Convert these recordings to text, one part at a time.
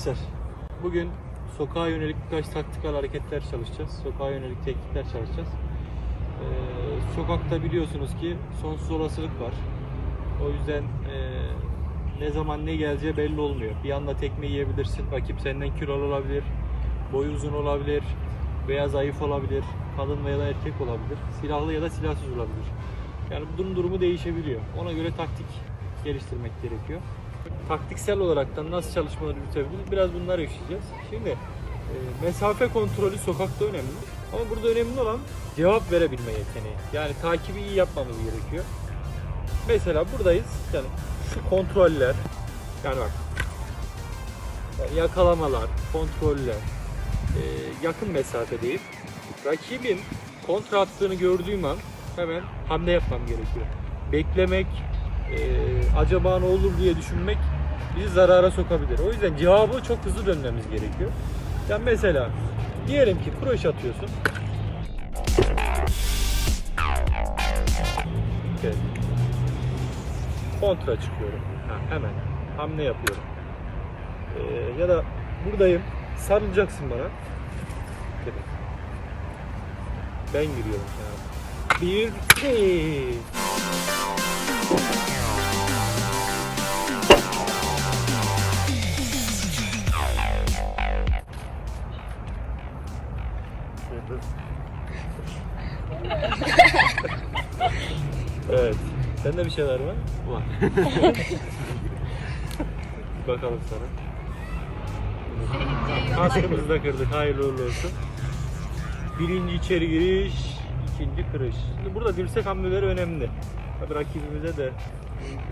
arkadaşlar. Bugün sokağa yönelik birkaç taktikal hareketler çalışacağız. Sokağa yönelik teknikler çalışacağız. Ee, sokakta biliyorsunuz ki sonsuz olasılık var. O yüzden ee, ne zaman ne geleceği belli olmuyor. Bir anda tekme yiyebilirsin. Rakip senden kilolu olabilir. Boyu uzun olabilir. Veya zayıf olabilir. Kadın veya erkek olabilir. Silahlı ya da silahsız olabilir. Yani bunun durumu değişebiliyor. Ona göre taktik geliştirmek gerekiyor. Taktiksel olaraktan nasıl çalışmaları yürütebiliriz? Biraz bunları işleyeceğiz. Şimdi e, mesafe kontrolü sokakta önemli. Ama burada önemli olan cevap verebilme yeteneği. Yani takibi iyi yapmamız gerekiyor. Mesela buradayız. Yani şu kontroller yani bak yani yakalamalar, kontroller e, yakın mesafedeyim. Rakibin kontra attığını gördüğüm an hemen hamle yapmam gerekiyor. Beklemek, e, acaba ne olur diye düşünmek bizi zarara sokabilir. O yüzden cevabı çok hızlı dönmemiz gerekiyor. Yani mesela diyelim ki kroş atıyorsun. Evet. Kontra çıkıyorum. Ha, hemen hamle yapıyorum. Ee, ya da buradayım. Sarılacaksın bana. Evet. Ben giriyorum sana. Bir, iki. Evet. Sende bir şeyler var mı? Var. Bakalım sana. Kaskımızı da kırdık. Hayırlı uğurlu olsun. Birinci içeri giriş, ikinci kırış. Şimdi burada dirsek hamleleri önemli. Tabii rakibimize de,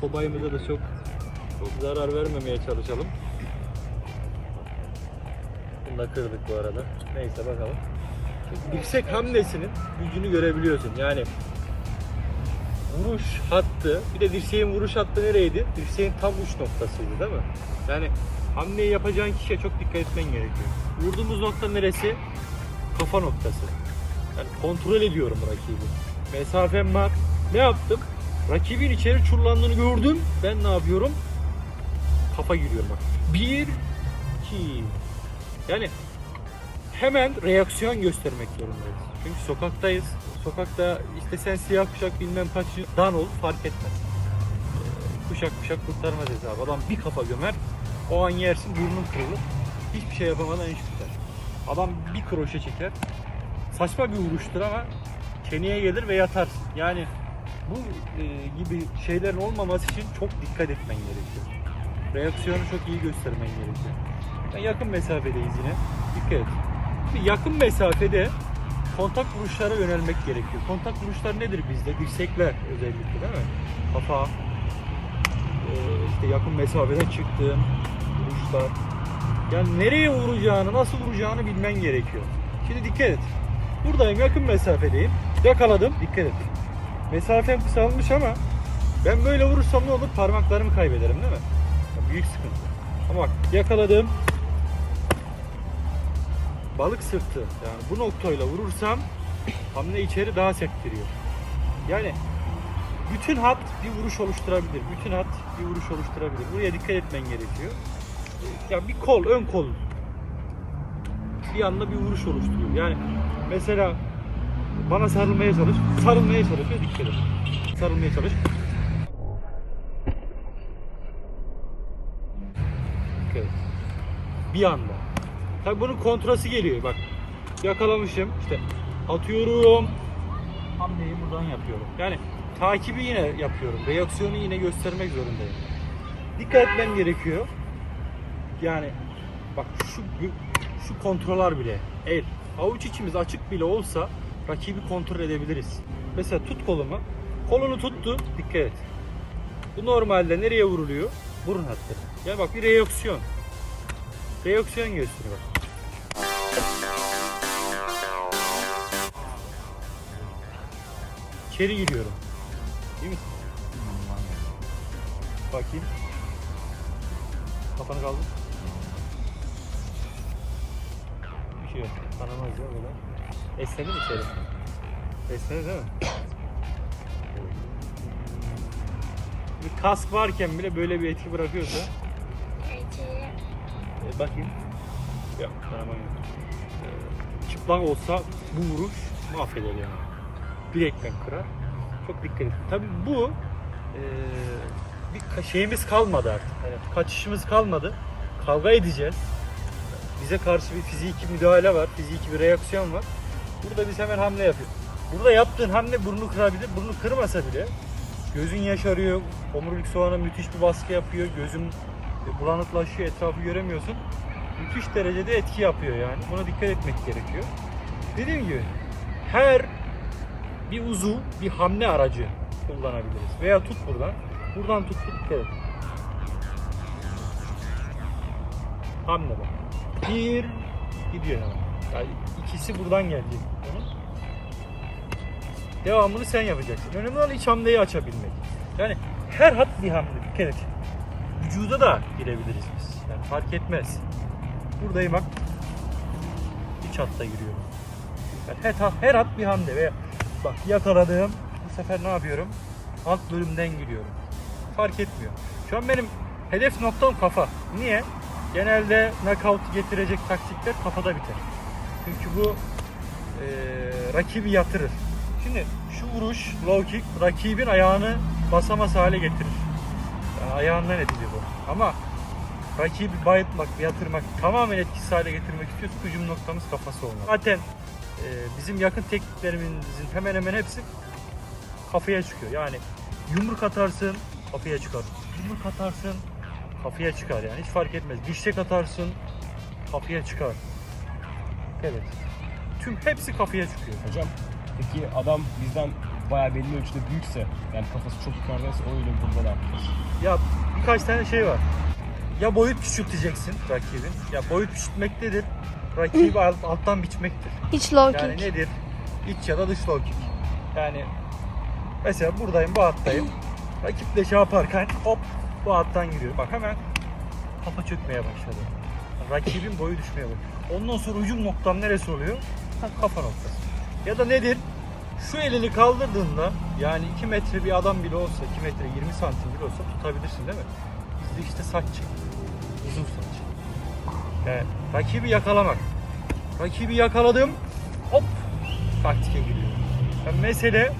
kobayımıza da çok, çok zarar vermemeye çalışalım. Bunu da kırdık bu arada. Neyse bakalım. Dirsek hamlesinin gücünü görebiliyorsun. Yani vuruş hattı, bir de dirseğin vuruş hattı nereydi? Dirseğin tam uç noktasıydı değil mi? Yani hamleyi yapacağın kişiye çok dikkat etmen gerekiyor. Vurduğumuz nokta neresi? Kafa noktası. Yani kontrol ediyorum rakibi. Mesafem var. Ne yaptım? Rakibin içeri çullandığını gördüm. Ben ne yapıyorum? Kafa giriyorum bak. Bir, iki. Yani hemen reaksiyon göstermek zorundayız. Çünkü sokaktayız. Sokakta işte sen siyah kuşak bilmem kaç dan ol fark etmez. Ee, Kuşak kuşak kurtarmaz hesabı. Adam bir kafa gömer. O an yersin burnun kırılır. Hiçbir şey yapamadan iş biter. Adam bir kroşe çeker. Saçma bir vuruştur ama çeneye gelir ve yatarsın. Yani bu e, gibi şeylerin olmaması için çok dikkat etmen gerekiyor. Reaksiyonu çok iyi göstermen gerekiyor. Yani yakın mesafedeyiz yine. Dikkat et. Yakın mesafede kontak vuruşlara yönelmek gerekiyor. Kontak vuruşlar nedir bizde? Dirsekler özellikle değil mi? Kafa, e, işte yakın mesafeden çıktığın vuruşlar. Yani nereye vuracağını, nasıl vuracağını bilmen gerekiyor. Şimdi dikkat et. Buradayım, yakın mesafedeyim. Yakaladım, dikkat et. Mesafem kısalmış ama ben böyle vurursam ne olur? Parmaklarımı kaybederim değil mi? Ya büyük sıkıntı. Ama bak yakaladım. Balık sırtı yani bu noktayla vurursam hamle içeri daha sektiriyor. Yani bütün hat bir vuruş oluşturabilir. Bütün hat bir vuruş oluşturabilir. Buraya dikkat etmen gerekiyor. Ya bir kol, ön kol bir anda bir vuruş oluşturuyor. Yani mesela bana sarılmaya çalış, sarılmaya çalışıyor dikkat et. Sarılmaya çalış. Dikkat et. Bir anda. Tabii bunun kontrası geliyor bak. Yakalamışım işte atıyorum. Hamleyi buradan yapıyorum. Yani takibi yine yapıyorum. Reaksiyonu yine göstermek zorundayım. Dikkat etmem gerekiyor. Yani bak şu şu kontroller bile el avuç içimiz açık bile olsa rakibi kontrol edebiliriz. Mesela tut kolumu. Kolunu tuttu. Dikkat et. Bu normalde nereye vuruluyor? Burun hattı. Yani bak bir reaksiyon. Reaksiyon gösteriyor bak. İçeri giriyorum. Değil misin? Bakayım. Kafanı kaldır. Bir şey yok. Kanamaz ya böyle. Esnedi mi içeri? Esnedi değil mi? Bir kask varken bile böyle bir etki bırakıyorsa Bakayım. Yok, kanaman yok. Ee, çıplak olsa bu vuruş mahveder yani. Bilekten kırar. Çok dikkat edin. Tabii bu ee, bir şeyimiz kalmadı artık. Yani kaçışımız kalmadı. Kavga edeceğiz. Bize karşı bir fiziki müdahale var. Fiziki bir reaksiyon var. Burada biz hemen hamle yapıyoruz. Burada yaptığın hamle burnu kırabilir. Burnu kırmasa bile gözün yaşarıyor. Omurilik soğana müthiş bir baskı yapıyor. Gözün bulanıklaşıyor. Etrafı göremiyorsun. Müthiş derecede etki yapıyor yani. Buna dikkat etmek gerekiyor. Dediğim gibi her bir uzuv bir hamle aracı kullanabiliriz. Veya tut buradan. Buradan tut tut dikkat et. Hamle bak. Bir gidiyor yani. yani ikisi buradan gelecek. Onun. Devamını sen yapacaksın. Önemli olan iç hamleyi açabilmek. Yani her hat bir hamle. Dikkat et. Vücuda da girebiliriz biz. Yani fark etmez. Buradayım bak. İç hatta giriyorum. Yani her, hat- her hat bir hamle ve bak yakaladım. Bu sefer ne yapıyorum? Alt bölümden giriyorum. Fark etmiyor. Şu an benim hedef noktam kafa. Niye? Genelde knockout getirecek taktikler kafada biter. Çünkü bu eee, rakibi yatırır. Şimdi şu vuruş, low kick, rakibin ayağını basamaz hale getirir. Yani ayağından edilir bu. Ama rakibi bayıltmak, yatırmak, tamamen etkisiz hale getirmek istiyorsak hücum noktamız kafası olmalı. Zaten e, bizim yakın tekniklerimizin hemen hemen hepsi kafaya çıkıyor. Yani yumruk atarsın, kafaya çıkar. Yumruk atarsın, kafaya çıkar yani hiç fark etmez. Diştek atarsın, kafaya çıkar. Evet. Tüm hepsi kafaya çıkıyor. Hocam peki adam bizden bayağı belli ölçüde büyükse yani kafası çok yukarıdaysa o öyle burada ne yapacağız? Ya birkaç tane şey var. Ya boyut küçülteceksin rakibin. Ya boyut küçültmek nedir? Rakibi alt- alttan biçmektir. Hiç low Yani kick. nedir? İç ya da dış low kick. Yani mesela buradayım, bu hattayım. Rakiple şey yaparken hop bu hattan giriyor. Bak hemen kafa çökmeye başladı. Rakibin boyu düşmeye başladı. Ondan sonra hücum noktam neresi oluyor? Ha, kafa noktası. Ya da nedir? Şu elini kaldırdığında yani 2 metre bir adam bile olsa 2 metre 20 santim bile olsa tutabilirsin değil mi? Bizde işte saç çek. Uzun saç. Yani rakibi yakalamak. Rakibi yakaladım. Hop taktike giriyor. Yani mesele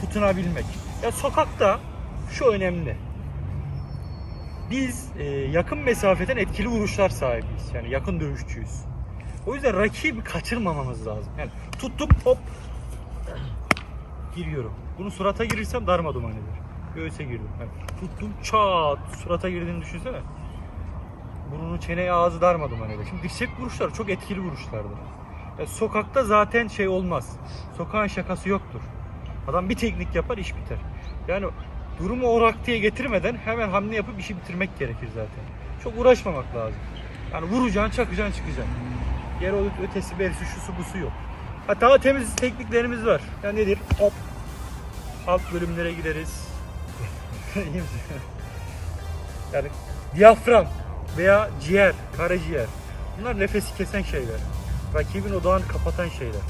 tutunabilmek. Ya sokakta şu önemli. Biz e, yakın mesafeden etkili vuruşlar sahibiyiz. Yani yakın dövüşçüyüz. O yüzden rakibi kaçırmamamız lazım. Yani tuttum hop giriyorum. Bunu surata girirsem darma duman eder. Göğüse girdim. Yani tuttum çat surata girdiğini düşünsene. Burnunu çeneye ağzı darma duman eder. Şimdi dirsek vuruşlar çok etkili vuruşlardır. Ya sokakta zaten şey olmaz. Sokağın şakası yoktur. Adam bir teknik yapar iş biter. Yani durumu o rakteye getirmeden hemen hamle yapıp işi bitirmek gerekir zaten. Çok uğraşmamak lazım. Yani vuracaksın, çakacaksın, çıkacaksın. Yer ötesi berisi şusu busu yok. Ha, daha temiz tekniklerimiz var. Ya nedir? Hop. Alt bölümlere gideriz. Yani diyafram veya ciğer, karaciğer. Bunlar nefesi kesen şeyler. Rakibin odağını kapatan şeyler.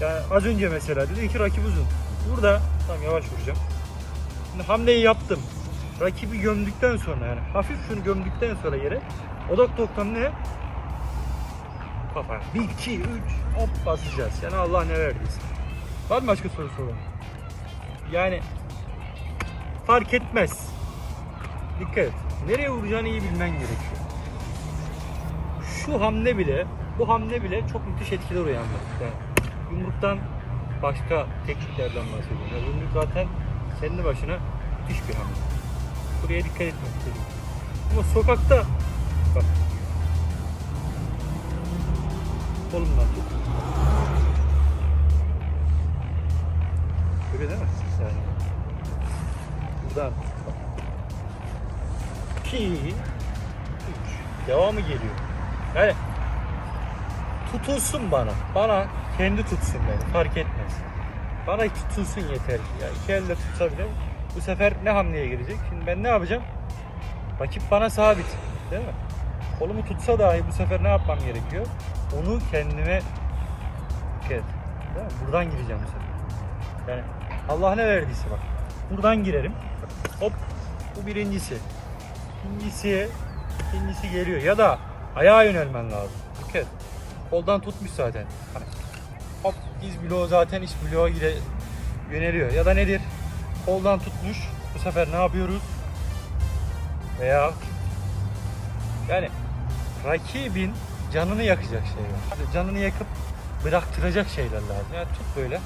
Yani az önce mesela dedin ki rakip uzun. Burada tamam yavaş vuracağım. Şimdi hamleyi yaptım. Rakibi gömdükten sonra yani hafif şunu gömdükten sonra yere odak noktam ne? Kafa. 1, 2, 3 hop basacağız. Yani Allah ne verdiyse. Var mı başka soru sorun? Yani fark etmez. Dikkat et. Nereye vuracağını iyi bilmen gerekiyor. Şu hamle bile, bu hamle bile çok müthiş etkiler uyandırır. Yani yumruktan başka tekniklerden bahsediyorum. Yani yumruk zaten kendi başına müthiş bir hamle. Buraya dikkat etmek gerekiyor. Ama sokakta tutulsun bana. Bana kendi tutsun beni. Fark etmez. Bana tutulsun yeter. Ya iki elle tutsa bile bu sefer ne hamleye girecek? Şimdi ben ne yapacağım? Rakip bana sabit. Değil mi? Kolumu tutsa dahi bu sefer ne yapmam gerekiyor? Onu kendime dikkat. Değil mi? Buradan gireceğim bu sefer. Yani Allah ne verdiyse bak. Buradan girerim. Hop. Bu birincisi. İkincisi, ikincisi geliyor. Ya da Ayağa yönelmen lazım. Dikkat. Koldan tutmuş zaten. Hani hop diz bloğu zaten iç bloğa gire yöneliyor. Ya da nedir? Koldan tutmuş. Bu sefer ne yapıyoruz? Veya yani rakibin canını yakacak şeyler. Canını yakıp bıraktıracak şeyler lazım. Yani tut böyle.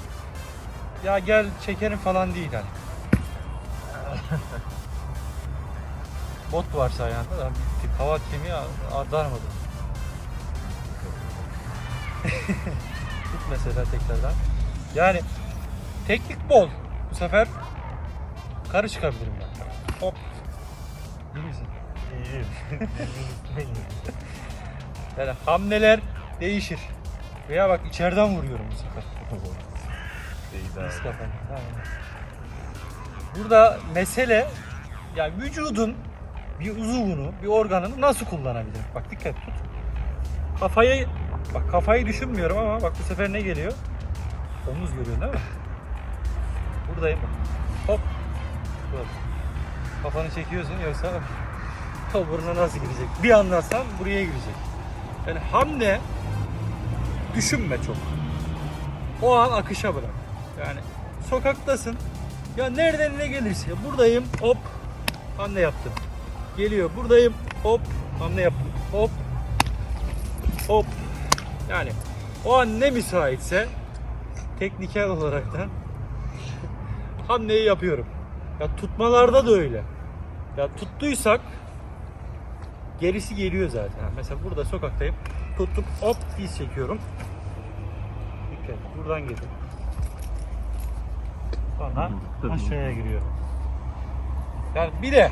Ya gel çekerim falan değil hani. Bot varsa ayağında da bitti. Hava kemiği darmadı. Tut mesela tekrardan. Yani teknik bol. Bu sefer karı çıkabilirim ben. Hop. İyi misin? İyiyim. Yani hamleler değişir. Veya bak içeriden vuruyorum bu sefer. Mis kafanı. Burada mesele yani vücudun bir uzuvunu, bir organını nasıl kullanabilirim? Bak dikkat tut. Kafayı bak kafayı düşünmüyorum ama bak bu sefer ne geliyor? Omuz görüyorsun değil mi? Buradayım. Hop. Burada. Kafanı çekiyorsun yoksa o burnuna nasıl girecek? Bir anlatsam buraya girecek. Yani hamle düşünme çok. O an akışa bırak. Yani sokaktasın. Ya nereden ne gelirse buradayım hop hamle yaptım. Geliyor buradayım hop hamle yaptım. Hop hop. Yani o an ne müsaitse teknikel olaraktan hamleyi yapıyorum. Ya tutmalarda da öyle. Ya tuttuysak gerisi geliyor zaten. Mesela burada sokaktayım. Tuttum hop diz çekiyorum. Dikkat buradan geliyor. Sonra aşağıya giriyor. Yani bir de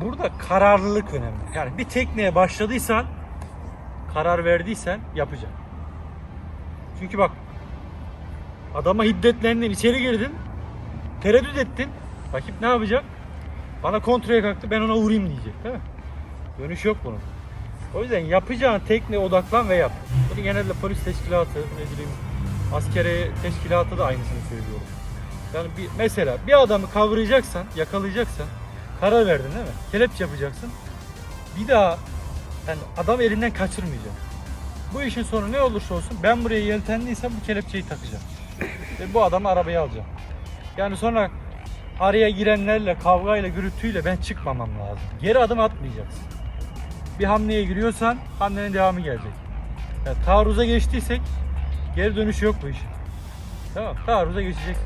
burada kararlılık önemli. Yani bir tekneye başladıysan karar verdiysen yapacaksın. Çünkü bak adama hiddetlendin içeri girdin tereddüt ettin rakip ne yapacak? Bana kontraya kalktı ben ona vurayım diyecek değil mi? Dönüş yok bunun. O yüzden yapacağın tekneye odaklan ve yap. Bunu genelde polis teşkilatı, ne bileyim askeri teşkilatı da aynısını söylüyorum. Yani bir, mesela bir adamı kavrayacaksan, yakalayacaksan karar verdin değil mi? Kelepçe yapacaksın. Bir daha yani adam elinden kaçırmayacak. Bu işin sonu ne olursa olsun ben buraya yeltenliysem bu kelepçeyi takacağım. Ve bu adamı arabaya alacağım. Yani sonra araya girenlerle, kavgayla, gürültüyle ben çıkmamam lazım. Geri adım atmayacaksın. Bir hamleye giriyorsan hamlenin devamı gelecek. Yani taarruza geçtiysek geri dönüş yok bu işin. Tamam, taarruza geçeceksin.